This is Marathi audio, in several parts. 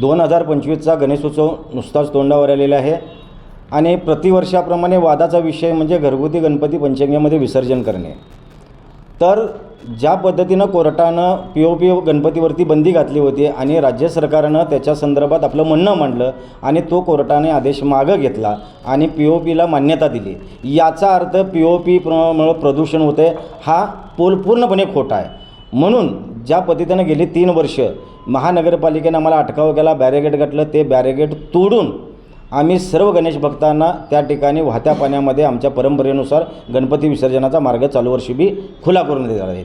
दोन हजार पंचवीसचा गणेशोत्सव नुसताच तोंडावर आलेला आहे. आणि प्रतिवर्षाप्रमाणे वादाचा विषय म्हणजे घरगुती गणपती पंचगंगेमध्ये विसर्जन करणे. तर ज्या पद्धतीनं कोर्टानं पी ओ पी गणपतीवरती बंदी घातली होती आणि राज्य सरकारनं त्याच्या संदर्भात आपलं म्हणणं मांडलं आणि तो कोर्टाने आदेश मागं घेतला आणि पी ओ पीला मान्यता दिली याचा अर्थ पी ओ पीमुळं प्रदूषण होते हा पोल पूर्णपणे खोटा आहे. म्हणून ज्या पद्धतीनं गेली तीन वर्ष महानगरपालिकेनं आम्हाला अटकाव केला बॅरिगेट घातलं ते बॅरिगेट तोडून आम्ही सर्व गणेश भक्तांना त्या ठिकाणी वाहत्या पाण्यामध्ये आमच्या परंपरेनुसार गणपती विसर्जनाचा मार्ग चालू वर्षी बी खुला करून देणार आहेत.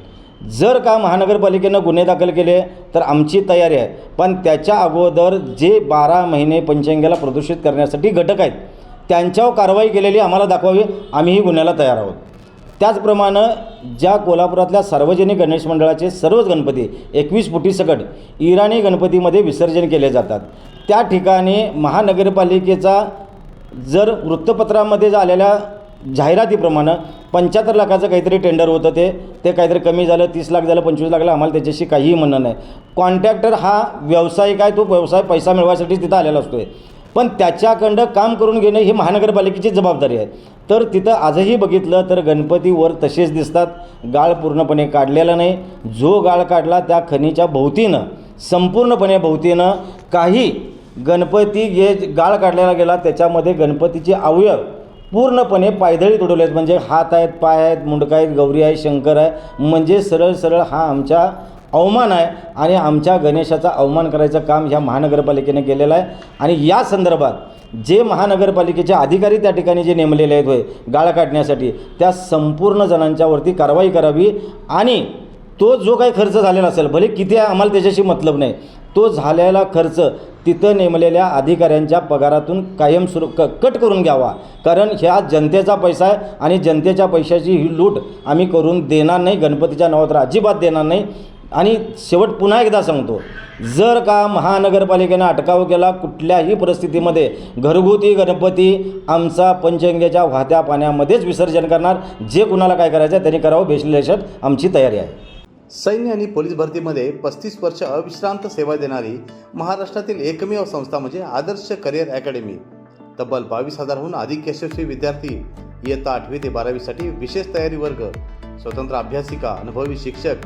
जर का महानगरपालिकेनं गुन्हे दाखल केले तर आमची तयारी आहे. पण त्याच्या अगोदर जे बारा महिने पंचांगाला प्रदूषित करण्यासाठी घटक आहेत त्यांच्यावर कारवाई केलेली आम्हाला दाखवावी. आम्हीही गुन्ह्याला तयार आहोत. त्याचप्रमाणे ज्या कोल्हापुरातल्या सार्वजनिक गणेश मंडळाचे सर्वच गणपती एकवीस फुटीसकट इराणी गणपतीमध्ये विसर्जन केले जातात. त्या ठिकाणी महानगरपालिकेचा जर वृत्तपत्रामध्ये झालेल्या जाहिरातीप्रमाणे पंच्याहत्तर लाखाचं काहीतरी टेंडर होतं ते ते काहीतरी कमी झालं तीस लाख झालं पंचवीस लाख आम्हाला त्याच्याशी काहीही म्हणणं नाही. कॉन्ट्रॅक्टर हा व्यावसायिक आहे तो व्यवसाय पैसा मिळवायसाठी तिथं आलेला असतो आहे पण त्याच्याकडं काम करून घेणं ही महानगरपालिकेची जबाबदारी आहे. तर तिथं आजही बघितलं तर गणपतीवर तसेच दिसतात. गाळ पूर्णपणे काढलेला नाही. जो गाळ काढला त्या खनीच्या भोवतीनं संपूर्णपणे भोवतीनं काही गणपती जे गाळ काढलेला गेला त्याच्यामध्ये गणपतीचे अवयव पूर्णपणे पायदळी तुडवले आहेत. म्हणजे हात आहेत पाय आहेत मुंडका आहेत गौरी आहे शंकर आहे म्हणजे सरळ सरळ हा आमच्या अवमान आहे आणि आमच्या गणेशाचा अवमान करायचं काम ह्या महानगरपालिकेने केलेलं आहे. आणि या संदर्भात जे महानगरपालिकेचे अधिकारी त्या ठिकाणी जे नेमलेले आहेत होय गाळ काढण्यासाठी त्या संपूर्ण जणांच्यावरती कारवाई करावी आणि तो जो काही खर्च झालेला असेल भले किती आहे आम्हाला त्याच्याशी मतलब नाही. तो झालेला खर्च तिथं नेमलेल्या अधिकाऱ्यांच्या पगारातून कायम सुरू क कट करून घ्यावा. कारण ह्या जनतेचा पैसा आहे आणि जनतेच्या पैशाची ही लूट आम्ही करून देणार नाही गणपतीच्या नावात अजिबात देणार नाही. आणि शेवट पुन्हा एकदा सांगतो जर का महानगरपालिकेनं अटकाव केला कुठल्याही परिस्थितीमध्ये घरगुती गणपती आमचा पंचगंगेच्या वाहत्या पाण्यामध्येच विसर्जन करणार जे कुणाला काय करायचं आहे त्यांनी करावं बेसलेशन आमची तयारी आहे. सैन्य आणि पोलीस भरतीमध्ये पस्तीस वर्ष अविश्रांत सेवा देणारी महाराष्ट्रातील एकमेव संस्था म्हणजे आदर्श करिअर अकॅडमी. तब्बल बावीस हजारहून अधिक यशस्वी विद्यार्थी इयत्ता आठवी ते बारावीसाठी विशेष तयारी वर्ग स्वतंत्र अभ्यासिका अनुभवी शिक्षक